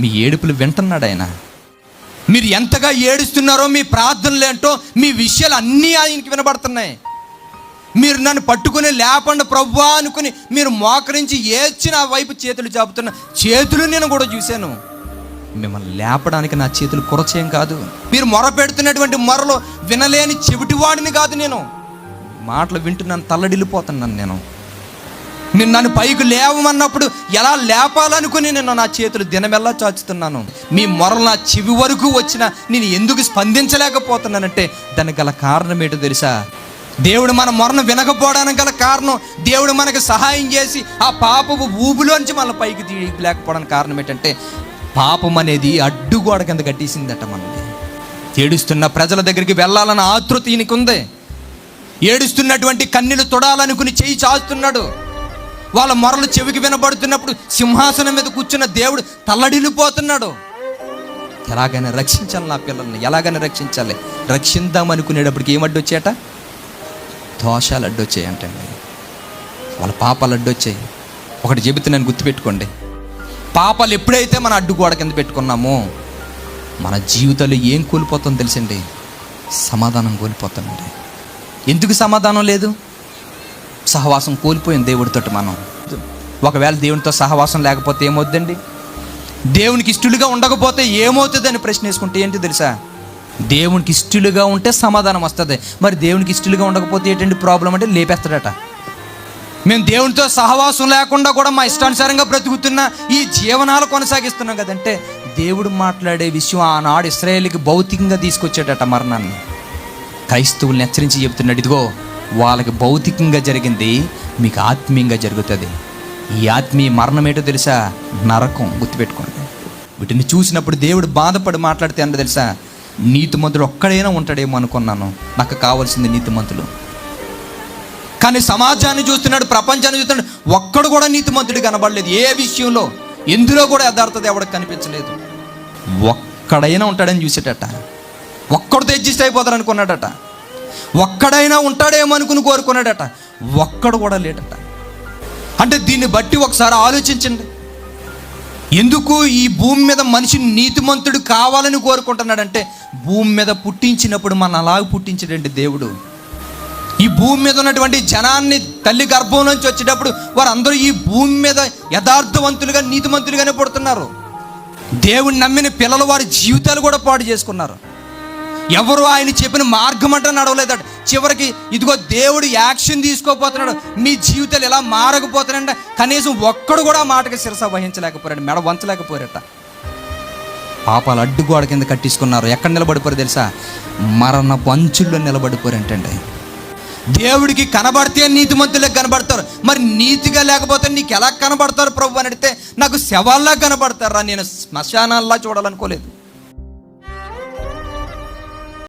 మీ ఏడుపులు వింటున్నాడు ఆయన. మీరు ఎంతగా ఏడుస్తున్నారో మీ ప్రార్థనలు ఏంటో మీ విషయాలు అన్నీ ఆయనకి వినబడుతున్నాయి. మీరు నన్ను పట్టుకుని లేపండి ప్రవ్వా అనుకుని మీరు మోకరించి ఏడ్చి నా వైపు చేతులు చాపుతున్న చేతులు నేను కూడా చూశాను. మిమ్మల్ని లేపడానికి నా చేతులు కురచేయం కాదు. మీరు మొర పెడుతున్నటువంటి మొరలో వినలేని చెవిటివాడిని కాదు నేను. మాటలు వింటున్నాను తల్లడిల్లిపోతున్నాను నేను. నేను నన్ను పైకి లేవమన్నప్పుడు ఎలా లేపాలనుకుని నేను నా చేతులు దినమెల్లా చాచుతున్నాను? మీ మొరలు నా చెవి వరకు వచ్చిన నేను ఎందుకు స్పందించలేకపోతున్నానంటే దానికి గల కారణం ఏంటో తెలుసా? దేవుడు మన మొరను వినకపోవడానికి గల కారణం దేవుడు మనకు సహాయం చేసి ఆ పాపపు ఊబులోంచి మన పైకి తీయలేకపోవడానికి కారణం ఏంటంటే పాపం అనేది అడ్డుగోడ కింద కట్టేసిందట మనల్ని. ఏడుస్తున్న ప్రజల దగ్గరికి వెళ్ళాలన్న ఆతృత ఈయనకుంది. ఏడుస్తున్నటువంటి కన్నీలు తొడాలనుకుని చేయి చాస్తున్నాడు. వాళ్ళ మొరలు చెవికి వినబడుతున్నప్పుడు సింహాసనం మీద కూర్చున్న దేవుడు తల్లడిల్లిపోతున్నాడు. ఎలాగైనా రక్షించాలి నా పిల్లల్ని ఎలాగైనా రక్షించాలి. రక్షిద్దాం అనుకునేటప్పటికి ఏం అడ్డొచ్చాయట దోషాలు అడ్డొచ్చాయి అంటండి. వాళ్ళ పాపాలు అడ్డొచ్చాయి ఒకటి చెబితే నేను గుర్తుపెట్టుకోండి. పాపాలు ఎప్పుడైతే మన అడ్డుగోడ కింద పెట్టుకున్నామో మన జీవితంలో ఏం కోల్పోతాం తెలుసండి. సమాధానం కోల్పోతామండి ఎందుకు సమాధానం లేదు? సహవాసం కోల్పోయింది దేవుడితోటి మనం. ఒకవేళ దేవునితో సహవాసం లేకపోతే ఏమవుద్దండి? దేవునికి ఇష్టలుగా ఉండకపోతే ఏమవుతుందని ప్రశ్న వేసుకుంటే ఏంటి తెలుసా? దేవునికి ఇష్టలుగా ఉంటే సమాధానం వస్తుంది. మరి దేవునికి ఇష్టలుగా ఉండకపోతే ఏంటండి ప్రాబ్లం అంటే లేపేస్తాడట. మేము దేవునితో సహవాసం లేకుండా కూడా మా ఇష్టానుసారంగా బ్రతుకుతున్న ఈ జీవనాలు కొనసాగిస్తున్నాం కదంటే దేవుడు మాట్లాడే విషయం ఆనాడు ఇస్రాయేల్కి భౌతికంగా తీసుకొచ్చాడట మరణాన్ని. క్రైస్తవుల్ని హెచ్చరించి చెబుతున్నాడు ఇదిగో వాళ్ళకి భౌతికంగా జరిగింది మీకు ఆత్మీయంగా జరుగుతుంది. ఈ ఆత్మీయ మరణం ఏంటో తెలుసా? నరకం. గుర్తుపెట్టుకోండి. వీటిని చూసినప్పుడు దేవుడు బాధపడి మాట్లాడితే అంటే తెలుసా? నీతిమంతుడు ఒక్కడైనా ఉంటాడేమో అనుకున్నాను. నాకు కావాల్సింది నీతిమంతులు. కానీ సమాజాన్ని చూస్తున్నాడు ప్రపంచాన్ని చూస్తున్నాడు ఒక్కడు కూడా నీతిమంతుడు కనబడలేదు. ఏ విషయంలో? ఎందులో కూడా యథార్థత ఎవరికి కనిపించలేదు. ఒక్కడైనా ఉంటాడని చూసేటట. ఒక్కడితో అడ్జస్ట్ అయిపోతారు అనుకున్నాడట. ఒక్కడైనా ఉంటాడేమో అనుకుని కోరుకున్నాడట. ఒక్కడు కూడా లేడట. అంటే దీన్ని బట్టి ఒకసారి ఆలోచించండి. ఎందుకు ఈ భూమి మీద మనిషి నీతిమంతుడు కావాలని కోరుకుంటున్నాడంటే భూమి మీద పుట్టించినప్పుడు మన అలాగ పుట్టించడండి దేవుడు. ఈ భూమి మీద ఉన్నటువంటి జనాన్ని తల్లి గర్భం నుంచి వచ్చేటప్పుడు వారందరూ ఈ భూమి మీద యథార్థవంతులుగా నీతిమంతులుగానే పుడుతున్నారు. దేవుని నమ్మిన పిల్లలు వారి జీవితాలు కూడా పాడు చేసుకున్నారు. ఎవరు ఆయన చెప్పిన మార్గం అంటే నడవలేదట. చివరికి ఇదిగో దేవుడు యాక్షన్ తీసుకోపోతున్నాడు. మీ జీవితాలు ఎలా మారకపోతున్నాయంట. కనీసం ఒక్కడు కూడా మాటకి శిరస వహించలేకపోయాడు. మెడ వంచలేకపోయారట. పాపాలు అడ్డుగోడ కింద కట్టించుకున్నారు. ఎక్కడ నిలబడిపోయారు తెలుసా? మరణ పంచుల్లో నిలబడిపోయారంటండి దేవుడికి కనబడితే నీతిమంతులకు కనబడతారు. మరి నీతిగా లేకపోతే నీకు ఎలా కనబడతారు ప్రభు అని అడిగితే నాకు శవాల్లా కనబడతారా? నేను శ్మశానాల్లా చూడాలనుకోలేదు.